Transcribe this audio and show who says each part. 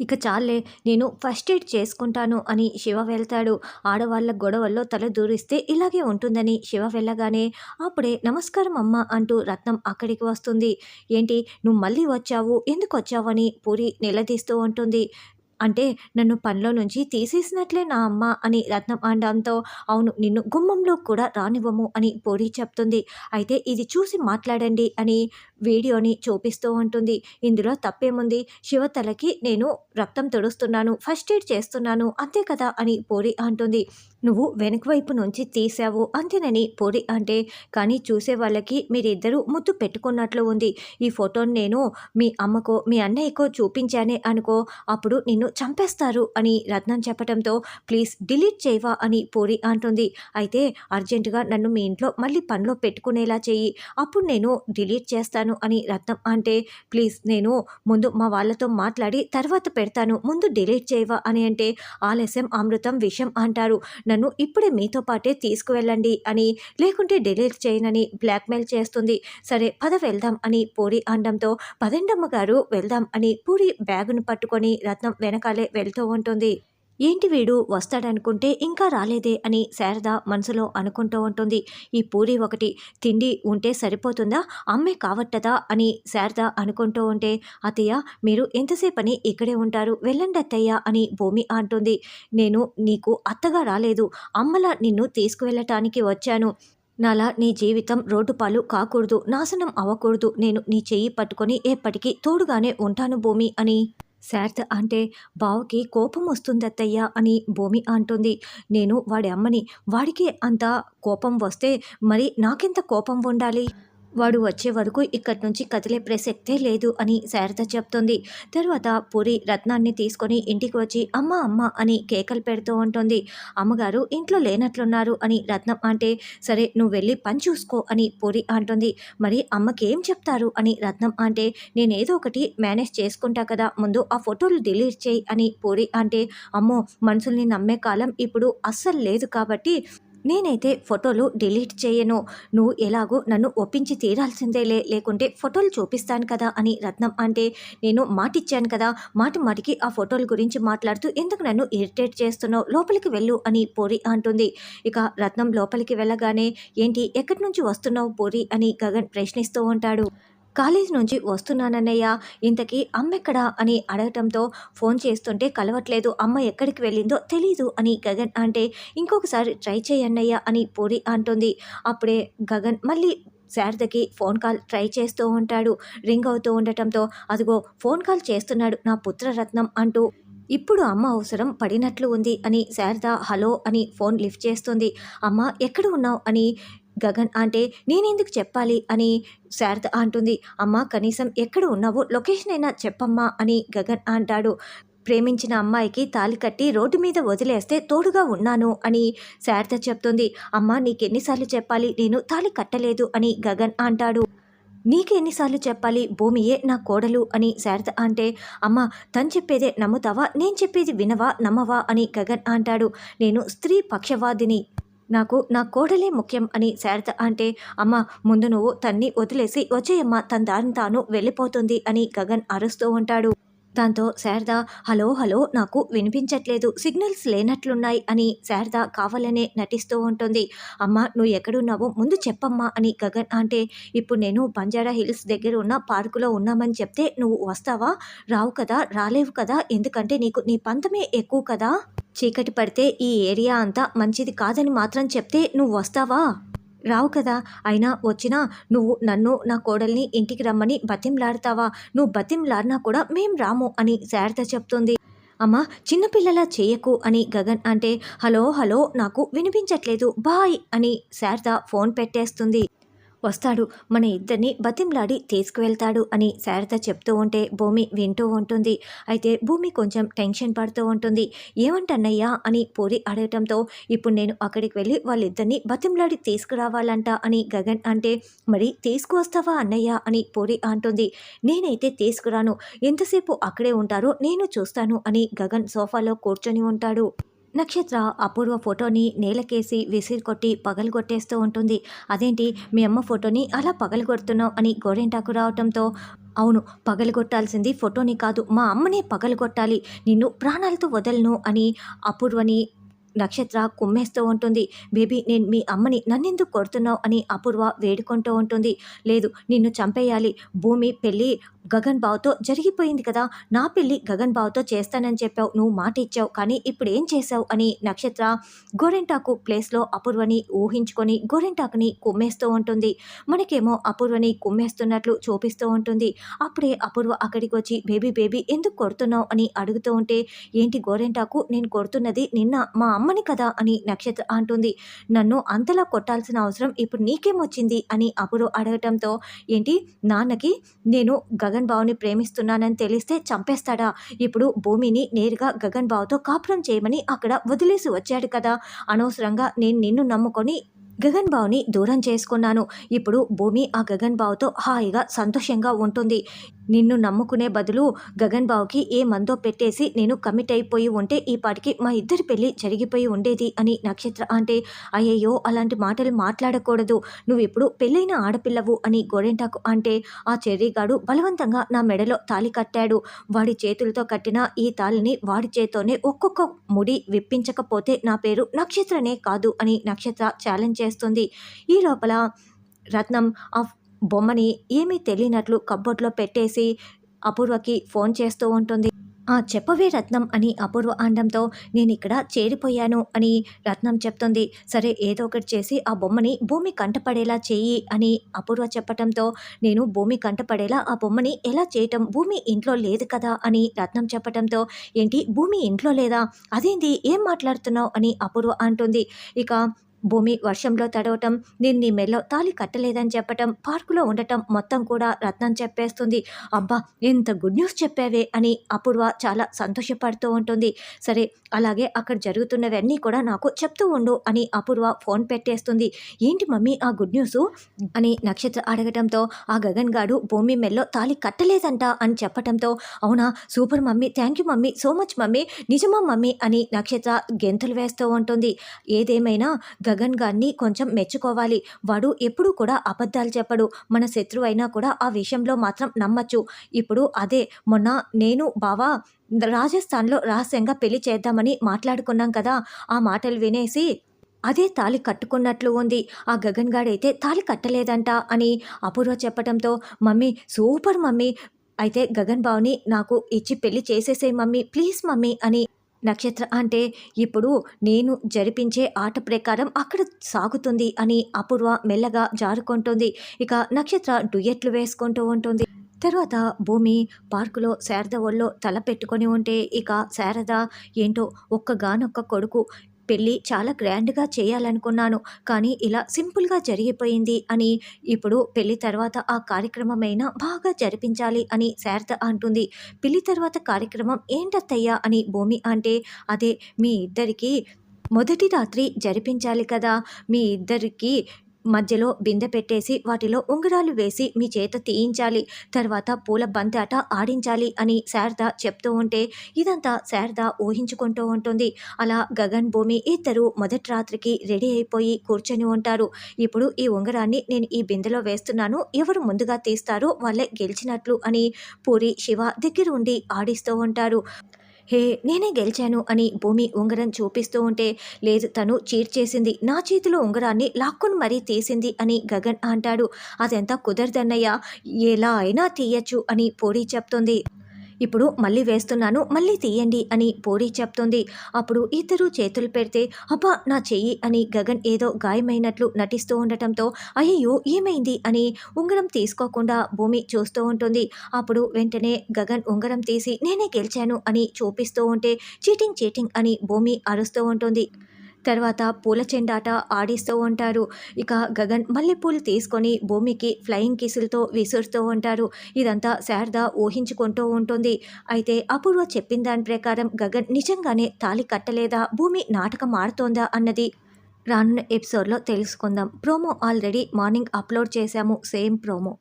Speaker 1: ఇక చాలే నేను ఫస్ట్ ఎయిడ్ చేసుకుంటాను అని శివ వెళ్తాడు. ఆడవాళ్ళ గొడవల్లో తల దూరిస్తే ఇలాగే ఉంటుందని శివ వెళ్ళగానే అప్పుడే నమస్కారం అమ్మ అంటూ రత్నం అక్కడికి వస్తుంది. ఏంటి నువ్వు మళ్ళీ వచ్చావు? ఎందుకు వచ్చావని పూరి నిలదీస్తూ ఉంటుంది. అంటే నన్ను పనిలో నుంచి తీసేసినట్లే నా అమ్మ అని రత్నం అండంతో అవును నిన్ను గుమ్మంలో కూడా రానివ్వము అని పోడి చెప్తుంది. అయితే ఇది చూసి మాట్లాడండి అని వీడియోని చూపిస్తూ ఉంటుంది. ఇందులో తప్పేముంది? శివ తలకి నేను రక్తం తుడుస్తున్నాను ఫస్ట్ ఎయిడ్ చేస్తున్నాను అంతే కదా అని పోరి అంటుంది. నువ్వు వెనక వైపు నుంచి తీసావు అంతేనని పొడి అంటే. కానీ చూసే వాళ్ళకి మీరిద్దరూ ముద్దు పెట్టుకున్నట్లు ఉంది. ఈ ఫోటోని నేను మీ అమ్మకో మీ అన్నయ్యకో చూపించానే అనుకో. అప్పుడు నిన్ను చంపేస్తారు అని రత్నం చెప్పడంతో ప్లీజ్ డిలీట్ చేయవా అని పూరి అంటుంది. అయితే అర్జెంటుగా నన్ను మీ ఇంట్లో మళ్ళీ పనిలో పెట్టుకునేలా చెయ్యి. అప్పుడు నేను డిలీట్ చేస్తాను అని రత్నం అంటే ప్లీజ్ నేను ముందు మా వాళ్ళతో మాట్లాడి తర్వాత పెడతాను. ముందు డిలీట్ చేయవా అని అంటే ఆలస్యం అమృతం విషం అంటారు. నన్ను ఇప్పుడే మీతో పాటే తీసుకువెళ్ళండి అని లేకుంటే డిలీట్ చేయనని బ్లాక్మెయిల్ చేస్తుంది. సరే పద వెళ్దాం అని పూరి అనడంతో పదండమ్మ గారు వెళ్దాం అని పూరి బ్యాగును పట్టుకొని రత్నం వెనకాలే వెళ్తూ ఉంటుంది. ఏంటి వీడు వస్తాడనుకుంటే ఇంకా రాలేదే అని శారద మనసులో అనుకుంటూ ఉంటుంది. ఈ పూరి ఒకటి తిండి ఉంటే సరిపోతుందా? అమ్మే కావట్టదా? అని శారద అనుకుంటూ ఉంటే అత్తయ్య మీరు ఎంతసేపని ఇక్కడే ఉంటారు? వెళ్ళండి అత్తయ్య అని భూమి అంటుంది. నేను నీకు అత్తగా రాలేదు. అమ్మలా నిన్ను తీసుకువెళ్ళటానికి వచ్చాను. నాలా నీ జీవితం రోడ్డు పాలు కాకూడదు. నాశనం అవ్వకూడదు. నేను నీ చెయ్యి పట్టుకొని ఎప్పటికీ తోడుగానే ఉంటాను భూమి అని. శారద అంటే బావకి కోపం వస్తుంది అత్తయ్య అని భూమి అంటుంది. నేను వాడి అమ్మని వాడికి అంత కోపం వస్తే మరి నాకెంత కోపం ఉండాలి? వాడు వచ్చే వరకు ఇక్కడి నుంచి కదిలే ప్రసక్తే లేదు అని శారద చెప్తుంది. తర్వాత పూరి రత్నాన్ని తీసుకొని ఇంటికి వచ్చి అమ్మ అమ్మ అని కేకలు పెడుతూ ఉంటుంది. అమ్మగారు ఇంట్లో లేనట్లున్నారు అని రత్నం అంటే సరే నువ్వు వెళ్ళి పని చూసుకో అని పూరి అంటుంది. మరి అమ్మకి ఏం చెప్తారు అని రత్నం అంటే నేను ఏదో ఒకటి మేనేజ్ చేసుకుంటా కదా ముందు ఆ ఫోటోలు డిలీట్ చేయి అని పూరి అంటే అమ్మో మనుషుల్ని నమ్మే కాలం ఇప్పుడు అస్సలు లేదు కాబట్టి నేనైతే ఫోటోలు డిలీట్ చేయను. నువ్వు ఎలాగో నన్ను ఒప్పించి తీరాల్సిందేలే లేకుంటే ఫోటోలు చూపిస్తాను కదా అని రత్నం అంటే నేను మాటిచ్చాను కదా మాటి మాటికి ఆ ఫోటోల గురించి మాట్లాడుతూ ఎందుకు నన్ను ఇరిటేట్ చేస్తున్నావు లోపలికి వెళ్ళు అని పూరి అంటుంది. ఇక రత్నం లోపలికి వెళ్ళగానే ఏంటి ఎక్కడి నుంచి వస్తున్నావు పూరి అని గగన్ ప్రశ్నిస్తూ ఉంటాడు. కాలేజ్ నుంచి వస్తున్నానన్నయ్య. ఇంతకీ అమ్మెక్కడా అని అడగటంతో ఫోన్ చేస్తుంటే కలవట్లేదు. అమ్మ ఎక్కడికి వెళ్ళిందో తెలీదు అని గగన్ అంటే ఇంకొకసారి ట్రై చేయన్నయ్య అని పూరి అంటుంది. అప్పుడే గగన్ మళ్ళీ శారదకి ఫోన్ కాల్ ట్రై చేస్తూ ఉంటాడు. రింగ్ అవుతూ ఉండటంతో అదిగో ఫోన్ కాల్ చేస్తున్నాడు నా పుత్రరత్నం అంటూ. ఇప్పుడు అమ్మ అవసరం పడినట్లు ఉంది అని శారద హలో అని ఫోన్ లిఫ్ట్ చేస్తుంది. అమ్మ ఎక్కడ ఉన్నావు అని గగన్ అంటే నేనెందుకు చెప్పాలి? అని శారద అంటుంది. అమ్మ కనీసం ఎక్కడ ఉన్నావో లొకేషన్ అయినా చెప్పమ్మా అని గగన్ అంటాడు. ప్రేమించిన అమ్మాయికి తాలి కట్టి రోడ్డు మీద వదిలేస్తే తోడుగా ఉన్నాను అని శారద చెప్తుంది. అమ్మ నీకెన్నిసార్లు చెప్పాలి? నేను తాలి కట్టలేదు అని గగన్ అంటాడు. నీకు ఎన్నిసార్లు చెప్పాలి? భూమియే నా కోడలు అని శారద అంటే అమ్మ తను చెప్పేదే నమ్ముతావా? నేను చెప్పేది వినవా? నమ్మవా? అని గగన్ అంటాడు. నేను స్త్రీ పక్షవాదిని. నాకు నా కోడలే ముఖ్యం అని శారద అంటే అమ్మ ముందు నువ్వు తన్ని వదిలేసి వచ్చేయమ్మ తన దారిని తాను వెళ్ళిపోతుంది అని గగన్ అరుస్తూ ఉంటాడు. దాంతో శారద హలో హలో నాకు వినిపించట్లేదు. సిగ్నల్స్ లేనట్లున్నాయి అని శారద కావాలనే నటిస్తూ ఉంటుంది. అమ్మ నువ్వు ఎక్కడున్నావో ముందు చెప్పమ్మా అని గగన్ అంటే ఇప్పుడు నేను బంజారా హిల్స్ దగ్గర ఉన్న పార్కులో ఉన్నామని చెప్తే నువ్వు వస్తావా? రావు కదా రాలేవు కదా ఎందుకంటే నీకు నీ పంతమే ఎక్కువ కదా. చీకటి పడితే ఈ ఏరియా అంతా మంచిది కాదని మాత్రం చెప్తే నువ్వు వస్తావా? రావు కదా. అయినా వచ్చినా నువ్వు నన్ను నా కోడల్ని ఇంటికి రమ్మని బతింలాడతావా నువ్వు బతింలాడినా కూడా మేం రాము అని శారద చెప్తుంది. అమ్మ చిన్నపిల్లలా చేయకు అని గగన్ అంటే హలో హలో నాకు వినిపించట్లేదు బాయ్ అని శారద ఫోన్ పెట్టేస్తుంది. వస్తాడు. మన ఇద్దరిని బతింలాడి తీసుకువెళ్తాడు అని శారద చెప్తూ ఉంటే భూమి వింటూ ఉంటుంది. అయితే భూమి కొంచెం టెన్షన్ పడుతూ ఉంటుంది. ఏమంటన్నయ్యా అని పూరి అడగటంతో ఇప్పుడు నేను అక్కడికి వెళ్ళి వాళ్ళిద్దరిని బతింలాడి తీసుకురావాలంట అని గగన్ అంటే మరి తీసుకువస్తావా అన్నయ్య అని పూరి అంటుంది. నేనైతే తీసుకురాను. ఎంతసేపు అక్కడే ఉంటారో నేను చూస్తాను అని గగన్ సోఫాలో కూర్చొని ఉంటాడు. నక్షత్ర అపూర్వ ఫోటోని నేలకేసి విసిరి కొట్టి పగలగొట్టేస్తూ ఉంటుంది. అదేంటి? మీ అమ్మ ఫోటోని అలా పగలగొడుతున్నావు అని గోరింటాకు రావటంతో అవును పగలగొట్టాల్సింది ఫోటోని కాదు మా అమ్మనే పగలగొట్టాలి నిన్ను ప్రాణాలతో వదలను అని అపూర్వని నక్షత్ర కుమ్మేస్తూ ఉంటుంది. బేబీ నేను మీ అమ్మని నన్నెందుకు కొడుతున్నావు అని అపూర్వ వేడుకుంటూ ఉంటుంది. లేదు నిన్ను చంపేయాలి. భూమి పెళ్ళి గగన్ బావుతో జరిగిపోయింది కదా. నా పెళ్ళి గగన్ బావుతో చేస్తానని చెప్పావు. నువ్వు మాట ఇచ్చావు. కానీ ఇప్పుడు ఏం చేసావు అని నక్షత్ర గోరెంటాకు ప్లేస్లో అపూర్వని ఊహించుకొని గోరెంటాకుని కుమ్మేస్తూ ఉంటుంది. మనకేమో అపూర్వని కుమ్మేస్తున్నట్లు చూపిస్తూ ఉంటుంది. అప్పుడే అపూర్వ అక్కడికి వచ్చి బేబీ బేబీ ఎందుకు కొడుతున్నావు? అని అడుగుతూ ఉంటే ఏంటి గోరెంటాకు నేను కొడుతున్నది నిన్న మా అమ్మ అమ్మని కదా అని నక్షత్ర అంటుంది. నన్ను అంతలా కొట్టాల్సిన అవసరం ఇప్పుడు నీకేమొచ్చింది అని అప్పుడు అడగటంతో ఏంటి నాన్నకి నేను గగన్ బావుని ప్రేమిస్తున్నానని తెలిస్తే చంపేస్తాడా? ఇప్పుడు భూమిని నేరుగా గగన్ బావుతో కాపురం చేయమని అక్కడ వదిలేసి వచ్చాడు కదా. అనవసరంగా నేను నిన్ను నమ్ముకొని గగన్ బావుని దూరం చేసుకున్నాను. ఇప్పుడు భూమి ఆ గగన్ బావుతో హాయిగా సంతోషంగా ఉంటుంది. నిన్ను నమ్ముకునే బదులు గగన్ బావుకి ఏ మందో పెట్టేసి నేను కమిట్ అయిపోయి ఉంటే ఈ పాటికి మా ఇద్దరి పెళ్ళి జరిగిపోయి ఉండేది అని నక్షత్ర అంటే అయ్యయ్యో అలాంటి మాటలు మాట్లాడకూడదు. నువ్వు ఇప్పుడు పెళ్ళైన ఆడపిల్లవు అని గోరెంటాకు అంటే ఆ చెర్రీగాడు బలవంతంగా నా మెడలో తాలి కట్టాడు. వాడి చేతులతో కట్టిన ఈ తాలిని వాడి చేతోనే ఒక్కొక్క ముడి విప్పించకపోతే నా పేరు నక్షత్రనే కాదు అని నక్షత్ర ఛాలెంజ్ చేస్తుంది. ఈ లోపల రత్నం ఆ బొమ్మని ఏమీ తెలియనట్లు కబ్బోర్డ్లో పెట్టేసి అపూర్వకి ఫోన్ చేస్తూ ఉంటుంది. ఆ చెప్పవే రత్నం అని అపూర్వ అనడంతో నేను ఇక్కడ చేరిపోయాను అని రత్నం చెప్తుంది. సరే ఏదో ఒకటి చేసి ఆ బొమ్మని భూమి కంటపడేలా చెయ్యి అని అపూర్వ చెప్పటంతో నేను భూమి కంటపడేలా ఆ బొమ్మని ఎలా చేయటం? భూమి ఇంట్లో లేదు కదా అని రత్నం చెప్పటంతో ఏంటి భూమి ఇంట్లో లేదా? అదేంటి ఏం మాట్లాడుతున్నావు? అని అపూర్వ అంటుంది. ఇక భూమి వర్షంలో తడవటం నిన్ని నీ మెల్లో తాలి కట్టలేదని చెప్పటం పార్కులో ఉండటం మొత్తం కూడా రత్నం చెప్పేస్తుంది. అబ్బా ఇంత గుడ్ న్యూస్ చెప్పావే అని అపూర్వ చాలా సంతోషపడుతూ ఉంటుంది. సరే అలాగే అక్కడ జరుగుతున్నవన్నీ కూడా నాకు చెప్తూ ఉండు అని అపూర్వ ఫోన్ పెట్టేస్తుంది. ఏంటి మమ్మీ ఆ గుడ్ న్యూస్ అని నక్షత్ర అడగటంతో ఆ గగన్ గాడు భూమి మెల్లో తాలి కట్టలేదంట అని చెప్పటంతో అవునా? Super mummy thank you mummy so much mummy నిజమా మమ్మీ అని నక్షత్ర గెంతులు వేస్తూ ఉంటుంది. ఏదేమైనా గగన్ గారిని కొంచెం మెచ్చుకోవాలి. వాడు ఎప్పుడూ కూడా అబద్ధాలు చెప్పడు. మన శత్రువు అయినా కూడా ఆ విషయంలో మాత్రం నమ్మచ్చు. ఇప్పుడు అదే మొన్న నేను బావా రాజస్థాన్లో రహస్యంగా పెళ్ళి చేద్దామని మాట్లాడుకున్నాం కదా. ఆ మాటలు వినేసి అదే తాలి కట్టుకున్నట్లు ఉంది. ఆ గగన్ గాడైతే తాలి కట్టలేదంట అని అపూర్వ చెప్పడంతో మమ్మీ సూపర్ మమ్మీ. అయితే గగన్ బావుని నాకు ఇచ్చి పెళ్ళి చేసేసే మమ్మీ. ప్లీజ్ మమ్మీ అని నక్షత్ర అంటే ఇప్పుడు నేను జరిపించే ఆట ప్రకారం అక్కడ సాగుతుంది అని అపూర్వ మెల్లగా జారుకుంటుంది. ఇక నక్షత్ర డుయెట్లు వేసుకుంటూ ఉంటుంది. తర్వాత భూమి పార్కులో శారద ఒళ్ళో తల పెట్టుకొని ఉంటే ఇక శారద ఏంటో ఒక్కగానొక్క కొడుకు పెళ్ళి చాలా గ్రాండ్గా చేయాలనుకున్నాను. కానీ ఇలా సింపుల్గా జరిగిపోయింది అని ఇప్పుడు పెళ్ళి తర్వాత ఆ కార్యక్రమమైనా బాగా జరిపించాలి అని శారద అంటుంది. పెళ్ళి తర్వాత కార్యక్రమం ఏంటత్తయ్యా అని భూమి అంటే అదే మీ ఇద్దరికి మొదటి రాత్రి జరిపించాలి కదా. మీ ఇద్దరికి మధ్యలో బిందె పెట్టేసి వాటిలో ఉంగరాలు వేసి మీ చేత తీయించాలి. తర్వాత పూల బంతాట ఆడించాలి అని శారద చెప్తూ ఉంటే ఇదంతా శారద ఊహించుకుంటూ ఉంటుంది. అలా గగన్ భూమి ఇద్దరు మొదటి రాత్రికి రెడీ అయిపోయి కూర్చొని ఉంటారు. ఇప్పుడు ఈ ఉంగరాన్ని నేను ఈ బిందెలో వేస్తున్నాను. ఎవరు ముందుగా తీస్తారో వాళ్ళే గెలిచినట్లు అని పూరి శివ దగ్గర ఉండి ఆడిస్తూ ఉంటారు. హే నేనే గెలిచాను అని భూమి ఉంగరం చూపిస్తూ ఉంటే లేదు తను చీట్ చేసింది. నా చేతిలో ఉంగరాన్ని లాక్కుని మరీ తీసింది అని గగన్ అంటాడు. అదంతా కుదరదన్నయ్య? ఎలా అయినా తీయచ్చు అని పూరి చెప్తుంది. ఇప్పుడు మళ్ళీ వేస్తున్నాను మళ్ళీ తీయండి అని పోరీ చెప్తుంది. అప్పుడు ఇద్దరు చేతులు పెడితే అబ్బా నా చెయ్యి అని గగన్ ఏదో గాయమైనట్లు నటిస్తూ ఉండటంతో అయ్యో ఏమైంది? అని ఉంగరం తీసుకోకుండా భూమి చూస్తూ ఉంటుంది. అప్పుడు వెంటనే గగన్ ఉంగరం తీసి నేనే గెలిచాను అని చూపిస్తూ ఉంటే చీటింగ్ చీటింగ్ అని భూమి అరుస్తూ ఉంటుంది. తర్వాత పూల చెండాట ఆడిస్తూ ఉంటారు. ఇక గగన్ మల్లెపూలు తీసుకొని భూమికి ఫ్లయింగ్ కిసులతో విసురుతూ ఉంటారు. ఇదంతా శారద ఊహించుకుంటూ ఉంటుంది. అయితే అపూర్వ చెప్పిన దాని ప్రకారం గగన్ నిజంగానే తాలి కట్టలేదా? భూమి నాటకం ఆడుతోందా? అన్నది రానున్న ఎపిసోడ్లో తెలుసుకుందాం. ప్రోమో ఆల్రెడీ మార్నింగ్ అప్లోడ్ చేశాము. Same promo.